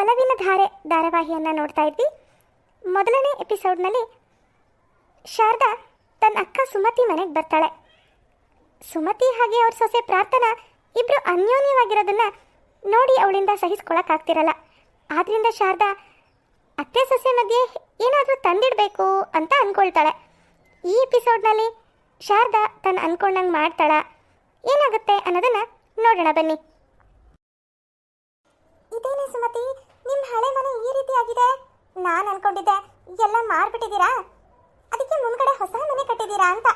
ಒಲವಿನ ಧಾರೆ ಧಾರಾವಾಹಿಯನ್ನು ನೋಡ್ತಾ ಇದ್ವಿ ಮೊದಲನೇ ಎಪಿಸೋಡ್ನಲ್ಲಿ ಶಾರದಾ ತನ್ನ ಅಕ್ಕ ಸುಮತಿ ಮನೆಗೆ ಬರ್ತಾಳೆ. ಸುಮತಿ ಹಾಗೆ ಅವ್ರ ಸೊಸೆ ಪ್ರಾರ್ಥನಾ ಇಬ್ಬರು ಅನ್ಯೋನ್ಯವಾಗಿರೋದನ್ನ ನೋಡಿ ಅವಳಿಂದ ಸಹಿಸ್ಕೊಳಕ್ಕಾಗ್ತಿರಲ್ಲ. ಆದ್ರಿಂದ ಶಾರದಾ, ಅತ್ತೆ ಸೊಸೆ ಮಧ್ಯೆ ಏನಾದರೂ ತಂದಿಡಬೇಕು ಅಂತ ಅಂದ್ಕೊಳ್ತಾಳೆ ಈ ಎಪಿಸೋಡ್ನಲ್ಲಿ ಶಾರದಾ ತನ್ನ ಅಂದ್ಕೊಂಡಂಗೆ ಮಾಡ್ತಾಳ? ಏನಾಗುತ್ತೆ ಅನ್ನೋದನ್ನ ನೋಡೋಣ ಬನ್ನಿ. ಸುಮತಿ ನಿಮ್ಮ ಹಳೆ ಮನೆ ಈ ರೀತಿ ಆಗಿದೆ. ನಾನು ಅನ್ಕೊಂಡಿದ್ದೆ, ಎಲ್ಲ ಮಾರ್ಬಿಟ್ಟಿದ್ದೀರಾ? ಅದಕ್ಕೆ ಮುಂದ್ಗಡೆ ಹೊಸ ಮನೆ ಕಟ್ಟಿದ್ದೀರಾ ಅಂತ.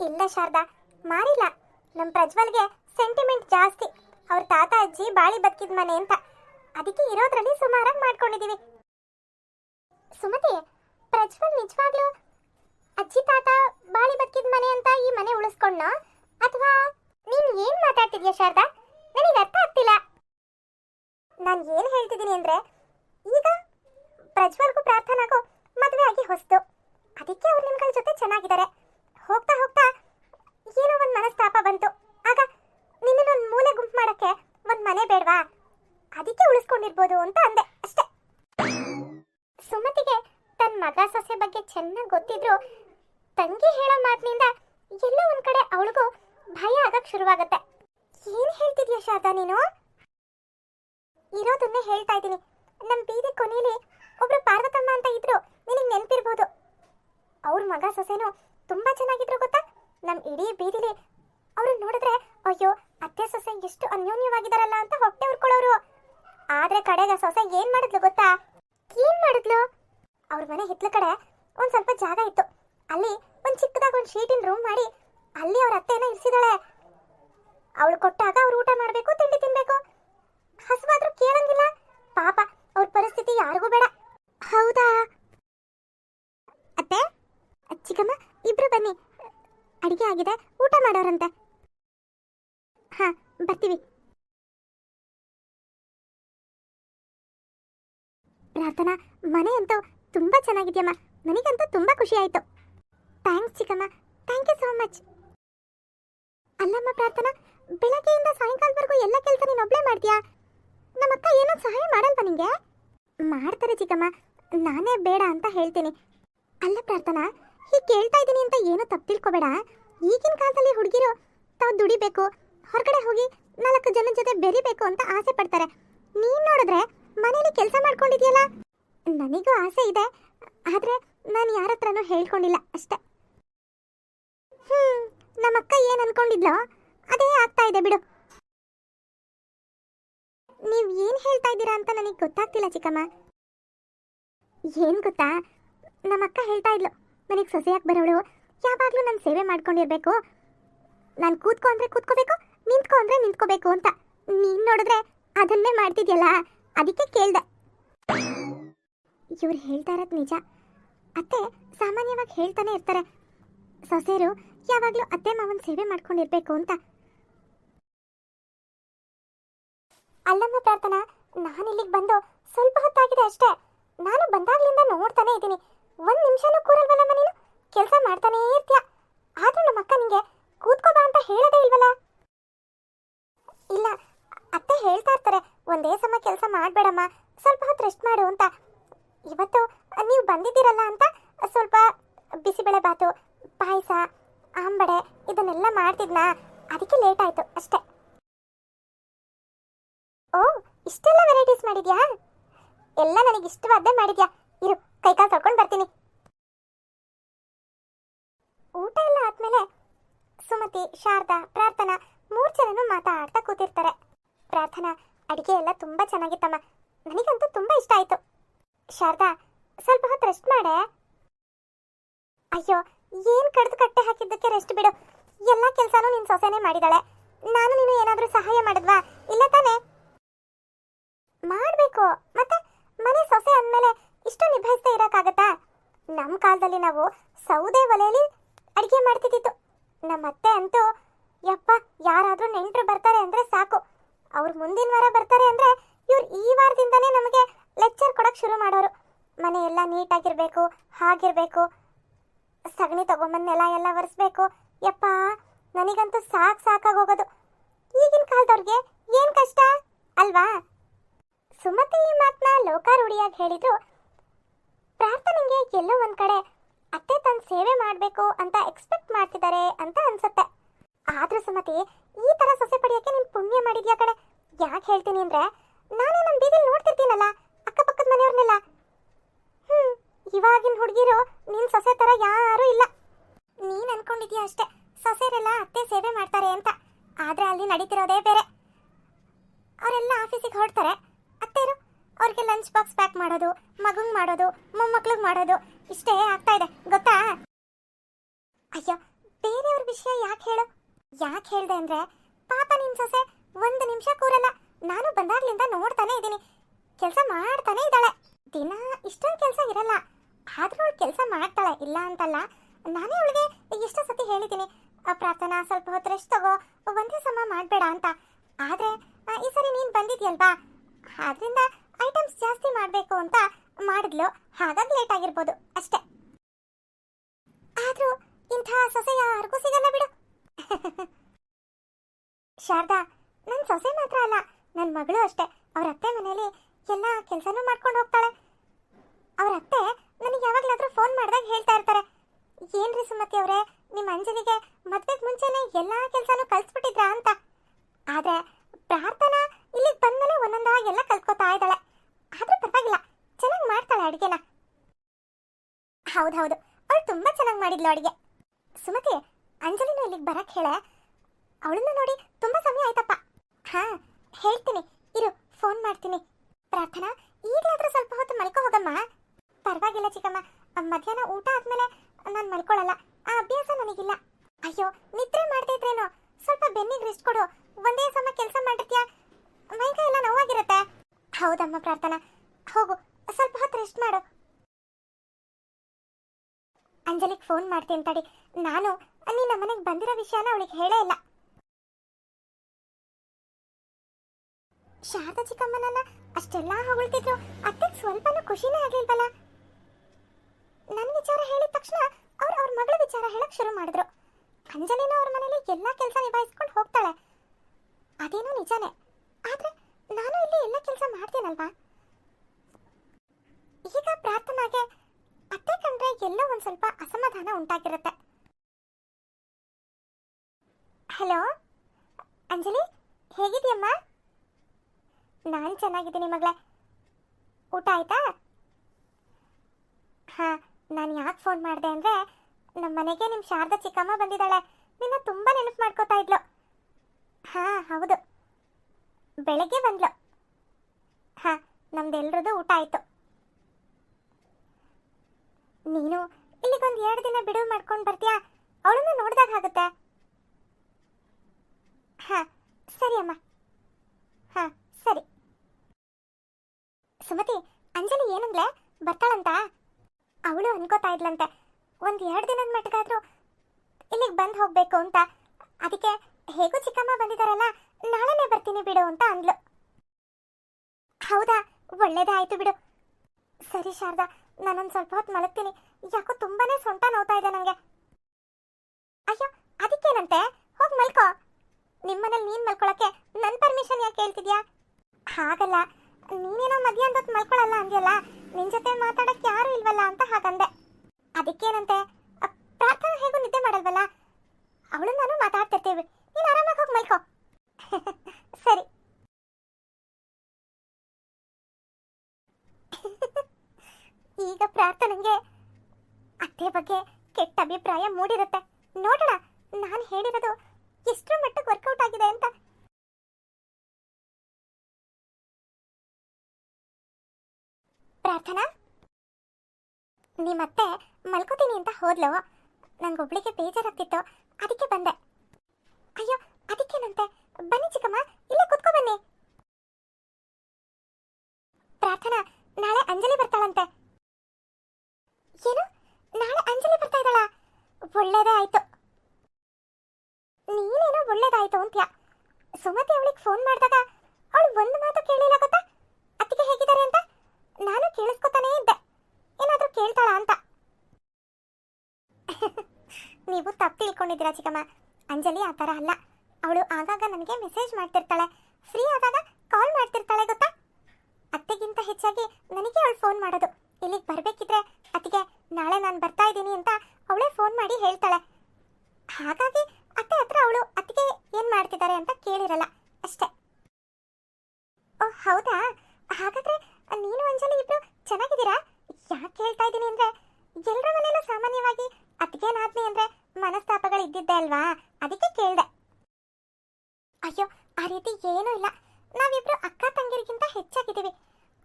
ಇಲ್ಲ ಶಾರದಾ, ಮಾರಿಲ್ಲ. ನಮ್ಮ ಪ್ರಜ್ವಲ್ಗೆ ಸೆಂಟಿಮೆಂಟ್ ಜಾಸ್ತಿ. ಅವ್ರ ತಾತ, ಅಜ್ಜಿ ಬಾಳಿ ಬದುಕಿದ ಮನೆ ಅಂತ. ಅದಕ್ಕೆ ಇರೋದ್ರಲ್ಲಿ ಸುಮಾರಾಗಿ ಮಾಡ್ಕೊಂಡಿದೀವಿ. ಸುಮತಿ, ಪ್ರಜ್ವಲ್ ನಿಜವಾಗ್ಲೂ ಅಜ್ಜಿ ತಾತ ಬಾಳಿ ಬದುಕಿದ ಮನೆ ಅಂತ ಈ ಮನೆ ಉಳಿಸ್ಕೊಂಡ ಅಥವಾ ನೀನ್ ಏನ್ ಮಾತಾಡ್ತಿದ್ಯಾ ಶಾರದಾ? ನನಗೆ ಅರ್ಥ ನಾನು ಏನು ಹೇಳ್ತಿದ್ದೀನಿ ಅಂದ್ರೆ, ಈಗ ಪ್ರಜ್ವಲ್ಗೂ ಪ್ರಾರ್ಥನಾಗೂ ಮದುವೆ ಆಗಿ ಹೊಸ್ತು. ಅದಕ್ಕೆ ಅವ್ರು ನಿಮ್ಗಳ ಜೊತೆ ಚೆನ್ನಾಗಿದ್ದಾರೆ. ಹೋಗ್ತಾ ಹೋಗ್ತಾ ಏನೋ ಒಂದು ಮನಸ್ತಾಪ ಬಂತು. ಆಗ ನಿನ್ನೊಂದು ಮೂಲೆ ಗುಂಪು ಮಾಡಕ್ಕೆ ಒಂದು ಮನೆ ಬೇಡವಾ? ಅದಕ್ಕೆ ಉಳಿಸ್ಕೊಂಡಿರ್ಬೋದು ಅಂತ ಅಂದೆ ಅಷ್ಟೇ. ಸುಮತಿಗೆ ತನ್ನ ಮಗ ಸೊಸೆ ಬಗ್ಗೆ ಚೆನ್ನಾಗಿ ಗೊತ್ತಿದ್ರು, ತಂಗಿ ಹೇಳೋ ಮಾತಿನಿಂದ ಎಲ್ಲೋ ಒಂದು ಕಡೆ ಅವಳಿಗೂ ಭಯ ಆಗಕ್ ಶುರುವಾಗುತ್ತೆ. ಏನು ಹೇಳ್ತಿದ್ಯಾ ಶಾರದಾ ನೀನು? ಇರೋದನ್ನೇ ಹೇಳ್ತಾ ಇದ್ದೀನಿ. ನಮ್ಮ ಬೀದಿ ಕೊನೆಯಲ್ಲಿ ಒಬ್ರು ಪಾರ್ವತಮ್ಮ ಅಂತ ಇದ್ರು, ನಿನಗೆ ನೆನಪಿರ್ಬೋದು. ಅವ್ರ ಮಗ ಸೊಸೆನು ತುಂಬಾ ಚೆನ್ನಾಗಿದ್ರು ಗೊತ್ತಾ? ನಮ್ಮ ಇಡೀ ಬೀದಿಲಿ ಅವ್ರು ನೋಡಿದ್ರೆ, ಅಯ್ಯೋ, ಅತ್ತೆ ಸೊಸೆ ಎಷ್ಟು ಅನ್ಯೋನ್ಯವಾಗಿದಾರಲ್ಲ ಅಂತ ಹೊಟ್ಟೆ ಉರ್ಕೊಳ್ಳೋರು. ಆದ್ರೆ ಕಡೆಗೆ ಸೊಸೆ ಏನ್ ಮಾಡಿದ್ಲು ಗೊತ್ತಾ? ಏನ್ ಮಾಡಿದ್ಲು? ಅವ್ರ ಮನೆ ಹಿತ್ಲ ಕಡೆ ಒಂದ್ ಸ್ವಲ್ಪ ಜಾಗ ಇತ್ತು. ಅಲ್ಲಿ ಒಂದ್ ಚಿಕ್ಕದಾಗ ಒಂದ್ ಶೀಟಿನ ರೂಮ್ ಮಾಡಿ ಅಲ್ಲಿ ಅವ್ರ ಅತ್ತೆನ ಇರಿಸಿದಾಳೆ. ಅವಳು ಕೊಟ್ಟಾಗ ಅವ್ರು ಊಟ ಮಾಡಬೇಕು, ತಿಂಡಿ ತಿನ್ಬೇಕು. ಹಸುವಾದ್ರೂ ಕೇಳಂಗಿಲ್ಲ. ಪಾಪ, ಅವ್ರ ಪರಿಸ್ಥಿತಿ ಯಾರಿಗೂ ಬೇಡ. ಹೌದಾ? ಅತ್ತೆ, ಚಿಕ್ಕಮ್ಮ, ಇಬ್ರು ಬನ್ನಿ. ಅಡಿಗೆ ಆಗಿದೆ, ಊಟ ಮಾಡೋರಂತೆ. ಹಾ, ಬರ್ತೀವಿ. ಪ್ರಾರ್ಥನಾ ಮನೆ ಅಂತೂ ತುಂಬಾ ಚೆನ್ನಾಗಿದ್ಯಮ್ಮ. ನನಗಂತೂ ತುಂಬಾ ಖುಷಿ ಆಯ್ತು. ಥ್ಯಾಂಕ್ಸ್ ಚಿಕ್ಕಮ್ಮ. ಥ್ಯಾಂಕ್ ಯು ಸೋ ಮಚ್ ಅಲ್ಲಮ್ಮ ಪ್ರಾರ್ಥನಾ, ಬೆಳಗ್ಗೆಯಿಂದ ಸಾಯಂಕಾಲದವರೆಗೂ ಎಲ್ಲ ಕೆಲಸ ನೀನು ಒಬ್ಳೆ ಮಾಡ್ತೀಯಾ? ನಮ್ಮಕ್ಕ ಏನೋ ಸಹಾಯ ಮಾಡಲ್ವಾ ನಿಂಗೆ? ಮಾಡ್ತಾರೆ ಚಿಕ್ಕಮ್ಮ. ನಾನೇ ಬೇಡ ಅಂತ ಹೇಳ್ತೀನಿ. ಅಲ್ಲ ಪ್ರಾರ್ಥನಾ, ಹೀಗೆ ಕೇಳ್ತಾ ಇದ್ದೀನಿ ಅಂತ ಏನೋ ತಪ್ಪು ತಿಳ್ಕೊಬೇಡ ಈಗಿನ ಕಾಲದಲ್ಲಿ ಹುಡುಗಿರು ತಾವು ದುಡಿಬೇಕು, ಹೊರಗಡೆ ಹೋಗಿ ನಾಲ್ಕು ಜನ ಜೊತೆ ಬೆರಿಬೇಕು ಅಂತ ಆಸೆ ಪಡ್ತಾರೆ. ನೀನ್ ನೋಡಿದ್ರೆ ಮನೇಲಿ ಕೆಲಸ ಮಾಡ್ಕೊಂಡಿದ್ಯಲ್ಲ? ನನಗೂ ಆಸೆ ಇದೆ. ಆದ್ರೆ ನಾನು ಯಾರ ಹತ್ರನೂ ಹೇಳ್ಕೊಂಡಿಲ್ಲ ಅಷ್ಟೆ. ಹ್ಮ್, ನಮ್ಮಕ್ಕ ಏನ್ ಅನ್ಕೊಂಡಿದ್ಲೋ, ಅದೇ ಆಗ್ತಾ ಇದೆ ಬಿಡು. ನೀವ್ ಏನ್ ಹೇಳ್ತಾ ಇದ್ದೀರಾ ಅಂತ ನನಗೆ ಗೊತ್ತಾಗ್ತಿಲ್ಲ ಚಿಕ್ಕಮ್ಮ. ಏನ್ ಗೊತ್ತಾ? ನಮ್ಮಕ್ಕ ಹೇಳ್ತಾ ಇದ್ಲು ನನಗೆ ಸೊಸೆಯಾಗಿ ಬರೋಳು? ಯಾವಾಗಲೂ ನಾನು ಸೇವೆ ಮಾಡ್ಕೊಂಡಿರ್ಬೇಕು. ನಾನು ಕೂತ್ಕೊ ಅಂದ್ರೆ ಕೂತ್ಕೋಬೇಕು, ನಿಂತ್ಕೊ ಅಂದ್ರೆ ನಿಂತ್ಕೋಬೇಕು ಅಂತ. ನೀನ್ ನೋಡಿದ್ರೆ ಅದನ್ನೇ ಮಾಡ್ತಿದ್ಯಲ್ಲ, ಅದಕ್ಕೆ ಕೇಳ್ದೆ. ಇವ್ರು ಹೇಳ್ತಾ ಇರೋದು ನಿಜ. ಅತ್ತೆ ಸಾಮಾನ್ಯವಾಗಿ ಹೇಳ್ತಾನೆ ಇರ್ತಾರೆ. ಸೊಸೆಯರು ಯಾವಾಗಲೂ ಅತ್ತೆ ಮಾವನ ಸೇವೆ ಮಾಡ್ಕೊಂಡಿರ್ಬೇಕು ಅಂತ. ಅಲ್ಲಮ್ಮ ಪ್ರಾರ್ಥನಾ, ನಾನು ಇಲ್ಲಿಗೆ ಬಂದು ಸ್ವಲ್ಪ ಹೊತ್ತಾಗಿದೆ ಅಷ್ಟೇ. ನಾನು ಬಂದಾಗ್ಲಿಂದ ನೋಡ್ತಾನೆ ಇದ್ದೀನಿ. ಒಂದು ನಿಮಿಷನೂ ಕೂರಲ್ವಲ್ಲಮ್ಮ ನೀನು? ಕೆಲಸ ಮಾಡ್ತಾನೇ ಇರ್ತೀಯ. ಆದರೂ ನಮ್ಮ ಅಕ್ಕ ನಿಂಗೆ ಕೂತ್ಕೋ ಬಾ ಅಂತ ಹೇಳೋದೇ ಇಲ್ವಲ್ಲ? ಇಲ್ಲ, ಅತ್ತೆ ಹೇಳ್ತಾ ಇರ್ತಾರೆ, ಒಂದೇ ಸಮ ಕೆಲಸ ಮಾಡಬೇಡಮ್ಮ. ಸ್ವಲ್ಪ ಹೊತ್ತು ರೆಸ್ಟ್ ಮಾಡು ಅಂತ. ಇವತ್ತು ನೀವು ಬಂದಿದ್ದೀರಲ್ಲ ಅಂತ ಸ್ವಲ್ಪ ಬಿಸಿಬೇಳೆ ಬಾತು, ಪಾಯಸ ಆಂಬಡೆ ಇದನ್ನೆಲ್ಲ ಮಾಡ್ತಿದ್ನಾ? ಅದಕ್ಕೆ ಲೇಟ್ ಆಯಿತು ಅಷ್ಟೇ. ಇಷ್ಟೆಲ್ಲ ವೆರೈಟೀಸ್ ಮಾಡಿದ್ಯಾ? ಎಲ್ಲ ನನಗೆ ಇಷ್ಟವಾದ್ದೇ ಮಾಡಿದ್ಯಾ? ಇರು, ಕೈಕಾಲು ತೊಳ್ಕೊಂಡು ಬರ್ತೀನಿ. ಊಟ ಎಲ್ಲ ಆದ್ಮೇಲೆ ಸುಮತಿ, ಶಾರದಾ, ಪ್ರಾರ್ಥನಾ ಮೂರ್ ಜನನು ಮಾತಾಡ್ತಾ ಕೂತಿರ್ತಾರೆ. ಪ್ರಾರ್ಥನಾ, ಅಡಿಗೆ ಎಲ್ಲ ತುಂಬಾ ಚೆನ್ನಾಗಿತ್ತಮ್ಮ. ನನಗಂತೂ ತುಂಬಾ ಇಷ್ಟ ಆಯ್ತು. ಶಾರದಾ, ಸ್ವಲ್ಪ ಹೊತ್ತು ರೆಸ್ಟ್ ಮಾಡೆ. ಅಯ್ಯೋ, ಏನ್ ಕಡ್ದು ಕಟ್ಟೆ ಹಾಕಿದ್ದಕ್ಕೆ ರೆಸ್ಟ್ ಬಿಡು. ಎಲ್ಲ ಕೆಲಸನೂ ನಿನ್ ಸೊಸೆನೆ ಮಾಡಿದಾಳೆ. ನಾನು ನೀನು ಏನಾದ್ರೂ ಸಹಾಯ ಮಾಡಿದ್ವಾ? ಇಲ್ಲ ತಾನೇ? ಮಾಡ್ಬೇಕು. ಮತ್ತೆ ಮನೆ ಸೊಸೆ ಅಂದಮೇಲೆ ಇಷ್ಟು ನಿಭಾಯಿಸ್ತಾ ಇರೋಕ್ಕಾಗತ್ತಾ? ನಮ್ಮ ಕಾಲದಲ್ಲಿ ನಾವು ಸೌದೆ ಒಲೆಯಲ್ಲಿ ಅಡುಗೆ ಮಾಡ್ತಿದ್ದಿತ್ತು ನಮ್ಮ ಅತ್ತೆ ಅಂತೂ, ಯಪ್ಪ, ಯಾರಾದರೂ ನೆಂಟರು ಬರ್ತಾರೆ ಅಂದರೆ ಸಾಕು. ಅವ್ರು ಮುಂದಿನ ವಾರ ಬರ್ತಾರೆ ಅಂದರೆ ಇವ್ರು ಈ ವಾರದಿಂದಲೇ ನಮಗೆ ಲೆಕ್ಚರ್ ಕೊಡೋಕ್ಕೆ ಶುರು ಮಾಡೋರು. ಮನೆ ಎಲ್ಲ ನೀಟಾಗಿರಬೇಕು, ಹಾಗಿರಬೇಕು. ಸಗಣಿ ತಗೊಂಬಂದ್ ನೆಲ ಎಲ್ಲ ಒರೆಸ್ಬೇಕು. ಯಪ್ಪ, ನನಗಂತೂ ಸಾಕು ಸಾಕಾಗಿ ಹೋಗೋದು. ಈಗಿನ ಕಾಲದವ್ರಿಗೆ ಏನು ಕಷ್ಟ? ಅಲ್ವಾ? ಸುಮತಿ ಈ ಮಾತನ್ನ ಲೋಕಾರೂಢಿಯಾಗಿ ಹೇಳಿದ್ರು, ಪ್ರಾರ್ಥನೆಗೆ ಎಲ್ಲೋ ಒಂದ್ ಕಡೆ ಅತ್ತೆ ತನ್ನ ಸೇವೆ ಮಾಡಬೇಕು ಅಂತ ಎಕ್ಸ್ಪೆಕ್ಟ್ ಮಾಡ್ತಿದ್ದಾರೆ ಅಂತ ಅನ್ಸುತ್ತೆ. ಆದ್ರೂ ಸುಮತಿ, ಈ ತರ ಸೊಸೆ ಪಡೆಯಕ್ಕೆ ನೀನ್ ಪುಣ್ಯ ಮಾಡಿದ್ಯಾ ಕಡೆ ಯಾಕೆ ಹೇಳ್ತೀನಿ ಅಂದ್ರೆ, ನಾನೇ ನಮ್ಮ ಬೀದಿಲಿ ನೋಡ್ತಿರ್ತೀನಲ್ಲ, ಅಕ್ಕಪಕ್ಕದ ಮನೆಯವ್ರನ್ನೆಲ್ಲ ಹ್ಮ್, ಇವಾಗಿನ ಹುಡುಗಿರು ನಿನ್ ಸೊಸೆ ತರ ಯಾರೂ ಇಲ್ಲ. ನೀನ್ ಅನ್ಕೊಂಡಿದ್ಯಾ ಅಷ್ಟೇ, ಸೊಸೆರೆಲ್ಲ ಅತ್ತೆ ಸೇವೆ ಮಾಡ್ತಾರೆ ಅಂತ. ಆದ್ರೆ ಅಲ್ಲಿ ನಡೀತಿರೋದೇ ಬೇರೆ. ಅವರೆಲ್ಲ ಆಫೀಸಿಗೆ ಹೊರಡ್ತಾರೆ. ಅವ್ರಿಗೆ ಲಂಚ್ ಬಾಕ್ಸ್ ಪ್ಯಾಕ್ ಮಾಡೋದು, ಮಗುಂಗ್ ಮಾಡೋದು, ಮೊಮ್ಮಕ್ಳಿಗೆ ಮಾಡೋದು, ಇಷ್ಟೇ ಆಗ್ತಾ ಇದೆ. ಗೊತ್ತಾ? ಅಯ್ಯೋ, ಬೇರೆಯವ್ರ ವಿಷಯ ಯಾಕೆ ಹೇಳು? ಯಾಕೆ ಹೇಳ್ದೆ ಅಂದ್ರೆ, ಪಾಪ ನಿನ್ ಸೊಸೆ ಒಂದು ನಿಮಿಷ ಕೂರಲ್ಲ. ನಾನು ಬಂದಾಗ್ಲಿಂದ ನೋಡ್ತಾನೆ ಇದ್ದೀನಿ. ಕೆಲಸ ಮಾಡ್ತಾನೆ ಇದ್ದಾಳೆ. ದಿನ ಇಷ್ಟೊಂದು ಕೆಲಸ ಇರಲ್ಲ. ಆದ್ರೂ ಅವಳು ಕೆಲಸ ಮಾಡ್ತಾಳೆ, ಇಲ್ಲ ಅಂತಲ್ಲ. ನಾನೇ ಅವಳಿಗೆ ಎಷ್ಟೋ ಸತಿ ಹೇಳಿದ್ದೀನಿ ಪ್ರಾರ್ಥನಾ ಸ್ವಲ್ಪ ಹೊತ್ತು ರೆಸ್ಟ್ ತಗೋ, ಒಂದೇ ಸಮ ಮಾಡಬೇಡ ಅಂತ. ಆದ್ರೆ ಈ ಸರಿ ನೀನ್ ಬಂದಿದ್ಯಲ್ವಾ? ಆದ್ರಿಂದ ಐಟಮ್ಸ್ ಜಾಸ್ತಿ ಮಾಡಬೇಕು ಅಂತ ಮಾಡಿದ್ಲು. ಹಾಗಾಗಿ ಲೇಟ್ ಆಗಿರ್ಬೋದು. ಅಷ್ಟೇ. ಆದ್ರೂ ಇಂಥ ಸೊಸೆ ಯಾರಿಗೂ ಸಿಗಲ್ಲ ಬಿಡು. ಶಾರದಾ ನನ್ನ ಸೊಸೆ ಮಾತ್ರ ಅಲ್ಲ ನನ್ನ ಮಗಳು ಅಷ್ಟೇ. ಅವ್ರ ಅತ್ತೆ ಮನೆಯಲ್ಲಿ ಎಲ್ಲ ಕೆಲಸನೂ ಮಾಡ್ಕೊಂಡು ಹೋಗ್ತಾಳೆ. ಅವ್ರ ಅತ್ತೆ ನನಗೆ ಯಾವಾಗಲಾದರೂ ಫೋನ್ ಮಾಡಿದಾಗ ಹೇಳ್ತಾ ಇರ್ತಾರೆ. ಏನ್ರಿ ಸುಮತಿ ಅವರೇ ನಿಮ್ಮ ಅಂಜನಿಗೆ ಮದ್ವೆಗೆ ಮುಂಚೆನೆ ಎಲ್ಲ ಕೆಲಸನೂ ಕಲ್ಸ್ಬಿಟ್ಟಿದ್ರಾ ಅಂತ. ಆದ್ರೆ ಪ್ರಾರ್ಥನಾ ಇಲ್ಲಿಗೆ ಬಂದ್ಮೇಲೆ ಒಂದೊಂದಾಗಿ ಎಲ್ಲ ಕಲ್ತ್ಕೋತಾ ಇದ್ದಾಳೆ. ಆದ್ರೂ ಪರವಾಗಿಲ್ಲ. ಚೆನ್ನಾಗಿ ಮಾಡ್ತಾಳೆ ಅಡುಗೆನ. ಹೌದೌದು. ಅವಳು ತುಂಬಾ ಚೆನ್ನಾಗಿ ಮಾಡಿದ್ಲು ಅಡುಗೆ. ಸುಮತಿ, ಅಂಜಲಿನ ಇಲ್ಲಿಗೆ ಬರಕ್ ಹೇಳ. ಅವಳನ್ನ ನೋಡಿ ತುಂಬಾ ಸಮಯ ಆಯ್ತಪ್ಪ. ಹಾ, ಹೇಳ್ತೀನಿ. ಇರು, ಫೋನ್ ಮಾಡ್ತೀನಿ. ಪ್ರಾರ್ಥನಾ, ಈಗಲಾದ್ರೂ ಸ್ವಲ್ಪ ಹೊತ್ತು ಮಲ್ಕೋ ಹೋಗಮ್ಮ. ಪರವಾಗಿಲ್ಲ ಚಿಕ್ಕಮ್ಮ. ಮಧ್ಯಾಹ್ನ ಊಟ ಆದ್ಮೇಲೆ ನಾನು ಮಲ್ಕೊಳ್ಳಲ್ಲ ಆ ಅಭ್ಯಾಸ ನನಗಿಲ್ಲ. ಅಯ್ಯೋ, ನಿದ್ರೆ ಮಾಡ್ತಾ ಇದ್ರೇನೋ. ಸ್ವಲ್ಪ ಬೆನ್ನಿಗೆ ರೆಸ್ಟ್ ಕೊಡು. ಒಂದೇ ಸಮ ಕೆಲಸ ಮಾಡಿರ್ತೀಯ ಮೈಕೈ ಎಲ್ಲ ನೋವಾಗಿರುತ್ತೆ. ಹೌದಮ್ಮ ಪ್ರಾರ್ಥನಾ. ಹೋಗು, ಸ್ವಲ್ಪ ಹೊತ್ತು ರೆಸ್ಟ್ ಮಾಡು. ಅಂಜಲಿಗೆ ಫೋನ್ ಮಾಡ್ತೀನಿ ತಡಿ. ನಾನು, ನೀನ್ ಮನೆಗೆ ಬಂದಿರೋ ವಿಷಯನ ಅವಳಿಗೆ ಹೇಳೇ ಇಲ್ಲ. ಶಾರದಾ ಚಿಕ್ಕಮ್ಮನನ್ನ ಅಷ್ಟೆಲ್ಲ ಹೊಗಳ್ತಿದ್ರು. ಅತ್ತೆ ಸ್ವಲ್ಪನೂ ಖುಷಿನೇ ಆಗಿಲ್ವಲ್ಲ ನನ್ನ ವಿಚಾರ ಹೇಳಿದ ತಕ್ಷಣ ಅವ್ರು ಅವ್ರ ಮಗಳ ವಿಚಾರ ಹೇಳಕ್ ಶುರು ಮಾಡಿದ್ರು. ಅಂಜಲಿನ ಅವ್ರ ಮನೇಲಿ ಎಲ್ಲಾ ಕೆಲಸ ನಿಭಾಯಿಸ್ಕೊಂಡು ಹೋಗ್ತಾಳೆ. ಅದೇನೋ ನಿಜಾನೇ. ಆದ್ರೆ ನಾನು ಇಲ್ಲಿ ಎಲ್ಲ ಕೆಲಸ ಮಾಡ್ತೀನಲ್ವಾ? ಈಗ ಪ್ರಾರ್ಥನಾಗೆ ಅತ್ತೆ ಕಂಡ್ರೆ ಎಲ್ಲೋ ಒಂದ್ ಸ್ವಲ್ಪ ಅಸಮಾಧಾನ ಉಂಟಾಗಿರುತ್ತೆ. ಹಲೋ? ಅಂಜಲಿ ಹೇಗಿದೆಯಮ್ಮ ನಾನು ಚೆನ್ನಾಗಿದ್ದೀನಿ ಮಗಳೇ. ಊಟ ಆಯ್ತಾ? ಹಾ, ನಾನು ಯಾಕೆ ಫೋನ್ ಮಾಡಿದೆ ಅಂದರೆ ನಮ್ಮ ಮನೆಗೆ ನಿಮ್ಮ ಶಾರದಾ ಚಿಕ್ಕಮ್ಮ ಬಂದಿದ್ದಾಳೆ. ನಿನ್ನ ತುಂಬ ನೆನಪು ಮಾಡ್ಕೋತಾ ಇದ್ಲು. ಹಾ, ಹೌದು. ಬೆಳಗ್ಗೆ ಬಂದ್ಲು. ಹಾ, ನಮ್ದೆಲ್ರದ್ದು ಊಟ ಆಯ್ತು. ನೀನು ಇಲ್ಲಿಗೊಂದು ಎರಡು ದಿನ ಬಿಡುವು ಮಾಡ್ಕೊಂಡು ಬರ್ತೀಯಾ? ಅವಳನ್ನು ನೋಡಿದಾಗ ಆಗುತ್ತೆ. ಹಾ, ಸರಿ ಅಮ್ಮ. ಹಾ, ಸರಿ. ಸುಮತಿ, ಅಂಜಲಿ ಏನಂದ್ಲೆ? ಬರ್ತಾಳಂತ? ಅವಳು ಅನ್ಕೋತಾ ಇದ್ಲಂತೆ. ಒಂದು ಎರಡು ದಿನದ ಮಟ್ಟಿಗಾದ್ರೂ ಇಲ್ಲಿಗೆ ಬಂದು ಹೋಗ್ಬೇಕು ಅಂತ. ಅದಕ್ಕೆ ಹೇಗೂ ಚಿಕ್ಕಮ್ಮ ಬಂದಿದಾರಲ್ಲ ನಾಳೆನೇ ಬರ್ತೀನಿ ಬಿಡು ಅಂತ ಅಂದ್ಲು. ಹೌದಾ ಒಳ್ಳೇದೇ ಆಯ್ತು ಬಿಡು. ಸರಿ ಶಾರದಾ, ನಾನೊಂದು ಸ್ವಲ್ಪ ಹೊತ್ತು ಮಲಗ್ತೀನಿ. ಯಾಕೋ ತುಂಬಾನೇ ಸೊಂಟ ನೋವ್ತಾ ಇದೆ ನನಗೆ ಅಯ್ಯೋ, ಅದಕ್ಕೇನಂತೆ? ಹೋಗಿ ಮಲ್ಕೋ. ನಿಮ್ಮನೇಲಿ ನೀನ್ ಮಲ್ಕೊಳಕ್ಕೆ ನನ್ನ ಪರ್ಮಿಷನ್ ಯಾಕೆ ಕೇಳ್ತಿದ್ಯಾ ಹಾಗಲ್ಲ, ನೀನೇನೋ ಮಧ್ಯಾಹ್ನದ ಹೊತ್ತು ಮಲ್ಕೊಳಲ್ಲ ಅಂದ್ಯಲ್ಲ, ನಿನ್ ಜೊತೆ ಮಾತಾಡಕ್ಕೆ ಯಾರು ಇಲ್ವಲ್ಲ ಅಂತ ಹಾಗಂದೆ. ಅದಕ್ಕೇನಂತೆ? ಪ್ರಾರ್ಥನಾ ಹೇಗೂ ನಿದ್ದೆ ಮಾಡಲ್ವಲ್ಲ? ಅವಳು ನಾನು ಮಾತಾಡ್ತಿರ್ತೀವಿ. ನೀನು ಆರಾಮಾಗಿ ಹೋಗಿ ಮಲ್ಕೋ. ಸರಿ. ಈಗ ಪ್ರಾರ್ಥನೆಗೆ ಅತ್ತೆ ಬಗ್ಗೆ ಕೆಟ್ಟ ಅಭಿಪ್ರಾಯ ಮೂಡಿರುತ್ತೆ. ನೋಡೋಣ, ನಾನು ಹೇಳಿರೋದು ಎಷ್ಟರ ಮಟ್ಟಕ್ಕೆ ವರ್ಕೌಟ್ ಆಗಿದೆ ಅಂತ. ಪ್ರಾರ್ಥನಾ? ನಿಮ್ಮತ್ತೆ ಮಲ್ಕೋತೀನಿ ಅಂತ ಹೋದ್ಲು. ನಂಗೊಬ್ಳಿಗೆ ಬೇಜಾರಾಗ್ತಿತ್ತು. ಅದಕ್ಕೆ ಬಂದೆ. ಅಯ್ಯೋ, ಅದಕ್ಕೇನಂತೆ? ಬನ್ನಿ ಚಿಕ್ಕಮ್ಮ, ಇಲ್ಲೇ ಕುತ್ಕೋ ಬನ್ನಿ. ಪ್ರಾರ್ಥನಾ, ನಾಳೆ ಅಂಜಲಿ ಬರ್ತಾಳಂತೆ. ಏನು? ನಾಳೆ ಅಂಜಲಿ ಬರ್ತಾ ಇದ್ದಾಳ? ಒಳ್ಳೇದೇ ಆಯ್ತು ನೀನೇನೋ ಒಳ್ಳೇದಾಯ್ತು ಅಂತ್ಯ. ಸುಮತಿ ಅವಳಿಗೆ ಫೋನ್ ಮಾಡಿದಾಗ ಅವಳು ಒಂದು ಮಾತು ಕೇಳಿಲ್ಲ ಗೊತ್ತಾ? ಅತ್ತಿಗೆ ಹೇಗಿದ್ದಾರೆ ಅಂತ? ನಾನು ಕೇಳಿಸ್ಕೊತಾನೇ ಇದ್ದೆ. ಏನಾದರೂ ಕೇಳ್ತಾಳ ಅಂತ. ನೀವು ತಪ್ಪು ತಿಳ್ಕೊಂಡಿದ್ದೀರಾ ಚಿಕ್ಕಮ್ಮ? ಅಂಜಲಿ ಆ ಥರ ಅಲ್ಲ. ಅವಳು ಆಗಾಗ ನನಗೆ ಮೆಸೇಜ್ ಮಾಡ್ತಿರ್ತಾಳೆ. ಫ್ರೀ ಆದಾಗ ಕಾಲ್ ಮಾಡ್ತಿರ್ತಾಳೆ, ಗೊತ್ತಾ? ಅತ್ತೆಗಿಂತ ಹೆಚ್ಚಾಗಿ ನನಗೆ ಅವಳು ಫೋನ್ ಮಾಡೋದು. ಇಲ್ಲಿಗೆ ಬರಬೇಕಿದ್ರೆ ಅತ್ತಿಗೆ ನಾಳೆ ನಾನು ಬರ್ತಾ ಇದ್ದೀನಿ ಅಂತ ಅವಳೇ ಫೋನ್ ಮಾಡಿ ಹೇಳ್ತಾಳೆ. ಹಾಗಾಗಿ ಅತ್ತೆ ಹತ್ರ ಅವಳು ಅತ್ತಿಗೆ ಏನು ಮಾಡ್ತಿದ್ದಾರೆ ಅಂತ ಕೇಳಿರಲ್ಲ, ಅಷ್ಟೇ. ಓ, ಹೌದಾ? ಹಾಗಾದ್ರೆ ನೀನು ಅಂಜಲಿ ಇಬ್ರು ಚೆನ್ನಾಗಿದ್ದೀರಾ? ಯಾಕೆ ಹೇಳ್ತಾ ಇದ್ದೀನಿ ಅಂದ್ರೆ ಎಲ್ಲರ ಮನೇಲೂ ಸಾಮಾನ್ಯವಾಗಿ ಅತ್ತಿಗೆ ನಾದ್ನಿ ಅಂದ್ರೆ ಮನಸ್ತಾಪಗಳು ಇದ್ದಿದ್ದೆ ಅಲ್ವಾ? ಅದಕ್ಕೆ ಕೇಳ್ದೆ. ಅಯ್ಯೋ, ಆ ರೀತಿ ಏನೂ ಇಲ್ಲ. ನಾವಿಬ್ರು ಅಕ್ಕ ತಂಗಿರಿಗಿಂತ ಹೆಚ್ಚಾಗಿದ್ದೀವಿ.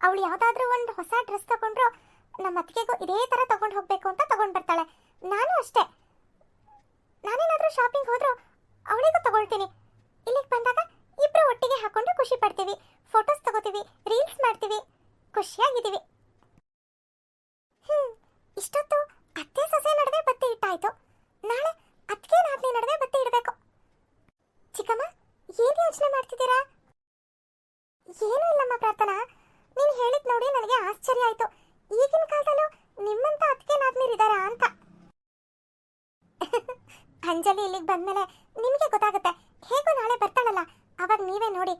ಅವಳು ಯಾವುದಾದ್ರೂ ಒಂದು ಹೊಸ ಡ್ರೆಸ್ ತಗೊಂಡ್ರು ನಮ್ಮ ಅತ್ತಿಗೆಗೂ ಇದೇ ತರ ತಗೊಂಡು ಹೋಗ್ಬೇಕು ಅಂತ ತಗೊಂಡ್ ಬರ್ತಾಳೆ. ನಾನು ಅಷ್ಟೇ. ನಾನೇನಾದ್ರೂ ಶಾಪಿಂಗ್ ಹೋದ್ರು ಅವಳಿಗೂ ತಗೊಳ್ತೀನಿ. ಇಲ್ಲಿಗೆ ಬಂದಾಗ ಇಬ್ರು ಒಟ್ಟಿಗೆ ಹಾಕೊಂಡು ಖುಷಿ ಪಡ್ತೀವಿ. ಫೋಟೋಸ್ ತಗೋತೀವಿ ರೀಲ್ಸ್ ಮಾಡ್ತೀವಿ. ಖುಷಿಯಾಗಿದ್ದೀವಿ. ಹ್ಮ್, ಇಷ್ಟೊತ್ತು ಅತ್ತೆ ಸೊಸೆ ನಡುವೆ ಬತ್ತಿ ಇಟ್ಟಾಯ್ತು. ನಾಳೆ ಅತ್ತಿಗೆ ನಾದ್ನಿ ನಡುವೆ ಬತ್ತಿ ಇಡಬೇಕು. ಚಿಕ್ಕಮ್ಮ ಏನ್ ಯೋಚನೆ ಮಾಡ್ತಿದ್ದೀರಾ? ಏನೂ ಇಲ್ಲಮ್ಮ ಪ್ರಾರ್ಥನಾ. ನೀನು ಹೇಳಿದ್ ನೋಡಿ ನನಗೆ ಆಶ್ಚರ್ಯ ಆಯ್ತು. ಈಗಿನ ಕಾಲದಲ್ಲೂ ನಿಮ್ಮಂತ ಅತ್ತಿಗೆ ನಾದ್ನೀರಿದಾರಾ ಅಂತ. ಅಂಜಲಿ ಇಲ್ಲಿಗೆ ಬಂದ್ಮೇಲೆ ನಿಮಗೆ ಗೊತ್ತಾಗುತ್ತೆ. ಹೇಗೂ ನಾಳೆ ಬರ್ತಾಳಲ್ಲ. ಅವಾಗ ನೀವೇ ನೋಡಿ.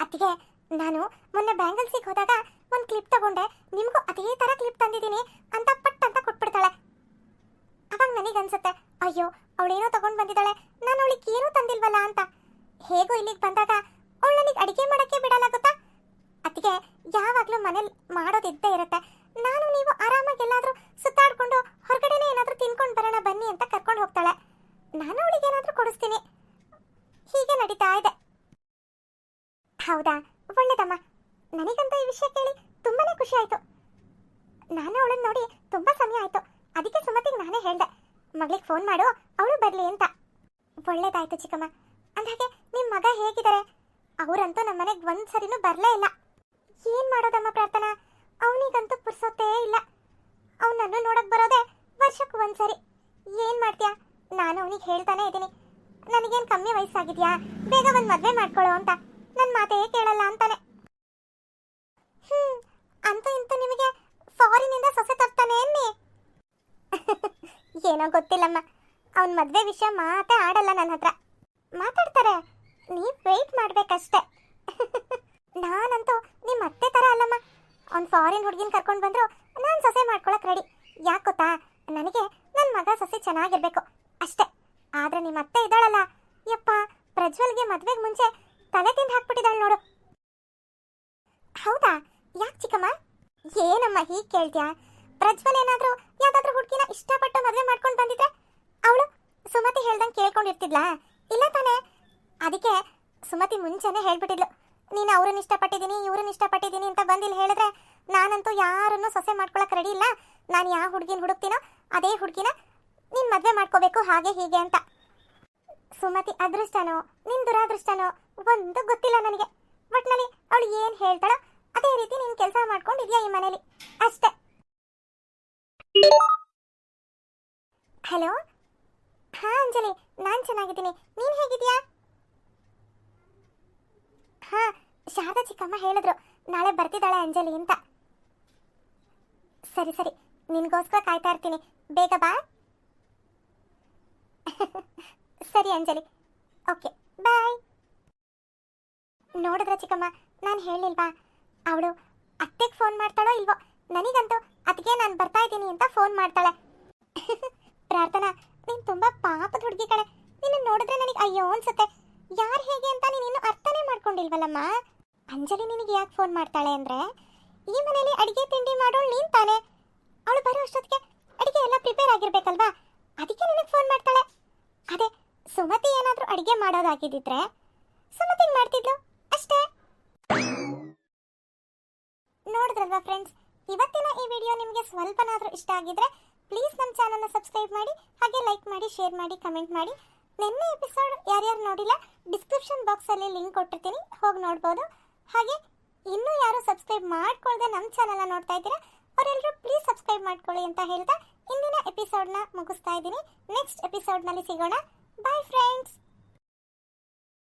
ಅತ್ತಿಗೆ ನಾನು ಮೊನ್ನೆ ಬ್ಯಾಂಗಲ್ಸಿಗೆ ಹೋದಾಗ ಒಂದು ಕ್ಲಿಪ್ ತಗೊಂಡೆ. ನಿಮಗೂ ಅದೇ ಥರ ಕ್ಲಿಪ್ ತಂದಿದ್ದೀನಿ ಅಂತ ಪಟ್ ಅಂತ ಕೊಟ್ಬಿಡ್ತಾಳೆ. ಅವಾಗ ನನಗನ್ಸುತ್ತೆ ಅಯ್ಯೋ, ಅವಳೇನೋ ತಗೊಂಡು ಬಂದಿದ್ದಾಳೆ. ನಾನು ಅವಳಿಗೆ ಏನೂ ತಂದಿಲ್ವಲ್ಲ ಅಂತ. ಹೇಗೂ ಇಲ್ಲಿಗೆ ಬಂದಾಗ ಅವಳು ನನಗೆ ಅಡಿಗೆ ಮಾಡೋಕ್ಕೆ ಬಿಡಲ್ಲ ಗೊತ್ತಾ? ಅತ್ತಿಗೆ ಯಾವಾಗಲೂ ಮನೇಲಿ ಮಾಡೋದಿದ್ದೇ ಇರುತ್ತೆ. ನಾನು ನೀವು ಆರಾಮಾಗಿ ಎಲ್ಲಾದರೂ ಸುತ್ತಾಡಿಕೊಂಡು ಹೊರಗಡೆನೇ ಏನಾದರೂ ತಿನ್ಕೊಂಡು ಬರೋಣ ಬನ್ನಿ ಅಂತ ಕರ್ಕೊಂಡು ಹೋಗ್ತಾಳೆ. ನಾನು ಅವಳಿಗೆ ಏನಾದರೂ ಕೊಡಿಸ್ತೀನಿ. ಹೀಗೆ ನಡೀತಾ ಇದೆ. ಹೌದಾ? ಒಳ್ಳೇದಮ್ಮ. ನನಗಂತ ಈ ವಿಷಯ ಕೇಳಿ ತುಂಬಾನೇ ಖುಷಿ ಆಯಿತು. ನಾನು ಅವಳನ್ನ ನೋಡಿ ತುಂಬಾ ಸಮಯ ಆಯಿತು. ಅದಕ್ಕೆ ಸುಮತಿಗೆ ನಾನೇ ಹೇಳ್ದೆ. ಮಗಳಿಗೆ ಫೋನ್ ಮಾಡು, ಅವಳು ಬರಲಿ ಅಂತ. ಒಳ್ಳೇದಾಯ್ತು ಚಿಕ್ಕಮ್ಮ. ಅಂದಾಗೆ ಹೇಗಿದ್ದಾರೆ ಅವರಂತೂ ನಮ್ಮ ಮನೆಗೆ ಒಂದ್ಸರಿನೂ ಬರಲೇ ಇಲ್ಲ. ಏನ್ ಮಾಡೋದಮ್ಮ ಪ್ರಾರ್ಥನಾ? ಅವನಿಗಂತೂ ಪುರ್ಸೋತೇ ಇಲ್ಲ. ಅವನನ್ನು ನೋಡಕ್ ಬರೋದೇ ವರ್ಷಕ್ಕೆ ಒಂದ್ಸರಿ. ಏನ್ ಮಾಡ್ತೀಯಾ? ನಾನು ಅವನಿಗೆ ಹೇಳ್ತಾನೆ ಇದ್ದೀನಿ. ನನಗೇನ್ ಕಮ್ಮಿ ವಯಸ್ಸಾಗಿದ್ಯಾ? ಬೇಗ ಒಂದು ಮದ್ವೆ ಮಾಡ್ಕೊಳ್ಳೋ ಅಂತ. ನನ್ನ ಮಾತೇ ಕೇಳಲ್ಲ ಅಂತಾನೆ. ಅಂತೂ ಇಂತೂ ನಿಮಗೆ ಫಾರಿನಿಂದ ಸೊಸೆ ತರ್ತಾನೆ ಅನ್ನಿ ಏನೋ ಗೊತ್ತಿಲ್ಲಮ್ಮ. ಅವನ್ ಮದ್ವೆ ವಿಷಯ ಮಾತೇ ಆಡಲ್ಲ ನನ್ನ ಹತ್ರ. ಮಾತಾಡ್ತಾರೆ. ನೀವ್ ವೆಯ್ಟ್ ಮಾಡ್ಬೇಕಷ್ಟೇ. ನಾನಂತೂ ನಿಮ್ಮ ಅತ್ತೆ ತರ ಅಲ್ಲಮ್ಮ. ಅವ್ನ್ ಫಾರಿನ್ ಹುಡುಗಿನ ಕರ್ಕೊಂಡು ಬಂದ್ರು ನಾನು ಸೊಸೆ ಮಾಡ್ಕೊಳಕ್ ರೆಡಿ ಯಾಕೆ ಗೊತ್ತಾ? ನನಗೆ ನನ್ನ ಮಗ ಸೊಸೆ ಚೆನ್ನಾಗಿರ್ಬೇಕು. ಅಷ್ಟೇ. ಆದ್ರೆ ನಿಮ್ಮ ಅತ್ತೆ ಇದ್ದಾಳಲ್ಲ. ಯಪ್ಪ, ಪ್ರಜ್ವಲ್ಗೆ ಮದ್ವೆಗೆ ಮುಂಚೆ ತಲೆ ತಿಂದು ಹಾಕ್ಬಿಟ್ಟಿದ್ದಾಳೆ ನೋಡು. ಹೌದಾ? ಯಾಕೆ ಚಿಕ್ಕಮ್ಮ? ಏನಮ್ಮ ಹೀಗೆ ಕೇಳ್ತ್ಯಾ? ಪ್ರಜ್ವಲ್ ಏನಾದರೂ ಯಾವ್ದಾದ್ರೂ ಹುಡುಗಿನ ಇಷ್ಟಪಟ್ಟು ಮದ್ವೆ ಮಾಡ್ಕೊಂಡು ಬಂದಿದ್ರೆ ಅವಳು ಸುಮತಿ ಹೇಳ್ದಂಗೆ ಕೇಳ್ಕೊಂಡಿರ್ತಿದ್ಲಾ? ಇಲ್ಲ ತಾನೇ? ಅದಕ್ಕೆ ಸುಮತಿ ಮುಂಚೆನೆ ಹೇಳ್ಬಿಟ್ಟಿದ್ಲು, ನೀನು ಅವ್ರನ್ನ ಇಷ್ಟಪಟ್ಟಿದ್ದೀನಿ, ಇವ್ರನ್ನ ಇಷ್ಟಪಟ್ಟಿದ್ದೀನಿ ಅಂತ ಬಂದಿಲ್ಲಿ ಹೇಳಿದ್ರೆ ನಾನಂತೂ ಯಾರನ್ನು ಸೊಸೆ ಮಾಡ್ಕೊಳಕ್ ರೆಡಿ ಇಲ್ಲ. ನಾನು ಯಾವ ಹುಡುಗಿನ ಹುಡುಕ್ತೀನೋ ಅದೇ ಹುಡುಗಿನ ನೀನು ಮದುವೆ ಮಾಡ್ಕೋಬೇಕು ಹಾಗೆ ಹೀಗೆ ಅಂತ. ಸುಮತಿ ಅದೃಷ್ಟನೋ, ನಿನ್ ದುರಾದೃಷ್ಟನೋ ಒಂದು ಗೊತ್ತಿಲ್ಲ ನನಗೆ. ಒಟ್ನಲ್ಲಿ ಅವಳು ಏನು ಹೇಳ್ತಾಳೋ ಅದೇ ರೀತಿ ನೀನು ಕೆಲಸ ಮಾಡ್ಕೊಂಡಿದ್ಯಾ ಈ ಮನೇಲಿ. ಅಷ್ಟೇ. ಹಲೋ? ಹಾ ಅಂಜಲಿ, ನಾನು ಚೆನ್ನಾಗಿದ್ದೀನಿ. ನೀನು ಹೇಗಿದ್ಯಾ? ಹಾ, ಶಾರದಾ ಚಿಕ್ಕಮ್ಮ ಹೇಳಿದ್ರು. ನಾಳೆ ಬರ್ತಿದ್ದಾಳೆ ಅಂಜಲಿ ಅಂತ. ಸರಿ ಸರಿ. ನಿನ್ಗೋಸ್ಕರ ಕಾಯ್ತಾ ಇರ್ತೀನಿ. ಬೇಗ ಬಾ. ಸರಿ ಅಂಜಲಿ. ಓಕೆ, ಬಾಯ್. ನೋಡಿದ್ರ ಚಿಕ್ಕಮ್ಮ? ನಾನು ಹೇಳಿಲ್ವಾ? ಅವಳು ಅತ್ತೆಗೆ ಫೋನ್ ಮಾಡ್ತಾಳೋ ಇಲ್ವೋ? ನನಗಂತೂ ಅದಕ್ಕೆ ನಾನು ಬರ್ತಾ ಇದ್ದೀನಿ ಅಂತ ಫೋನ್ ಮಾಡ್ತಾಳೆ. ಪ್ರಾರ್ಥನಾ, ನೀನು ತುಂಬ ಪಾಪದ ಹುಡುಗಿ ಕಡೆ ನಿನ್ನ ನೋಡಿದ್ರೆ ನನಗೆ ಅಯ್ಯೋ ಅನ್ಸುತ್ತೆ. ಯಾರು ಹೇಗೆ ಅಂತ ನೀನು ಇನ್ನೂ ಅರ್ಥನೇ ಮಾಡ್ಕೊಂಡಿಲ್ವಲ್ಲಮ್ಮ? ಅಂಜಲಿ ನಿನಗೆ ಯಾಕೆ ಫೋನ್ ಮಾಡ್ತಾಳೆ ಅಂದರೆ, ಈ ಮನೇಲಿ ಅಡುಗೆ ತಿಂಡಿ ಮಾಡೋಳು ನೀನು ತಾನೆ. ಅವಳು ಬರೋ ಅಷ್ಟೊತ್ತಿಗೆ ಅಡುಗೆ ಎಲ್ಲ ಪ್ರಿಪೇರ್ ಆಗಿರ್ಬೇಕಲ್ವಾ? ಅದಕ್ಕೆ ನಿನಗೆ ಫೋನ್ ಮಾಡ್ತಾಳೆ. ಅದೇ, ಸುಮತಿ ಏನಾದರೂ ಅಡುಗೆ ಮಾಡೋದಾಗಿದ್ದಿದ್ರೆ, ಸುಮತಿ ಮಾಡ್ತಿದ್ಲು? ಅಷ್ಟೇ. ನೋಡಿದ್ರಲ್ವಾ ಫ್ರೆಂಡ್ಸ್ ಇವತ್ತಿನ ಈ ವಿಡಿಯೋ ನಿಮಗೆ ಸ್ವಲ್ಪನಾದರೂ ಇಷ್ಟ ಆಗಿದ್ರೆ ಪ್ಲೀಸ್ ನಮ್ಮ ಚಾನಲ್ನ ಸಬ್ಸ್ಕ್ರೈಬ್ ಮಾಡಿ, ಹಾಗೆ ಲೈಕ್ ಮಾಡಿ ಶೇರ್ ಮಾಡಿ ಕಮೆಂಟ್ ಮಾಡಿ. ನಿನ್ನೆ ಎಪಿಸೋಡ್ ಯಾರ್ಯಾರು ನೋಡಿಲ್ಲ ಡಿಸ್ಕ್ರಿಪ್ಷನ್ ಬಾಕ್ಸಲ್ಲಿ ಲಿಂಕ್ ಕೊಟ್ಟಿರ್ತೀನಿ, ಹೋಗಿ ನೋಡ್ಬೋದು. ಹಾಗೆ, ಇನ್ನೂ ಯಾರು ಸಬ್ಸ್ಕ್ರೈಬ್ ಮಾಡ್ಕೊಳ್ದೆ ನಮ್ಮ ಚಾನಲ್ನ ನೋಡ್ತಾ ಇದ್ದೀರಾ ಅವರೆಲ್ಲರೂ ಪ್ಲೀಸ್ ಸಬ್ಸ್ಕ್ರೈಬ್ ಮಾಡ್ಕೊಳ್ಳಿ ಅಂತ ಹೇಳ್ತಾ, ಇಂದಿನ ಎಪಿಸೋಡ್ನ ಮುಗಿಸ್ತಾ ಇದ್ದೀನಿ. ನೆಕ್ಸ್ಟ್ ಎಪಿಸೋಡ್ನಲ್ಲಿ ಸಿಗೋಣ. Bye friends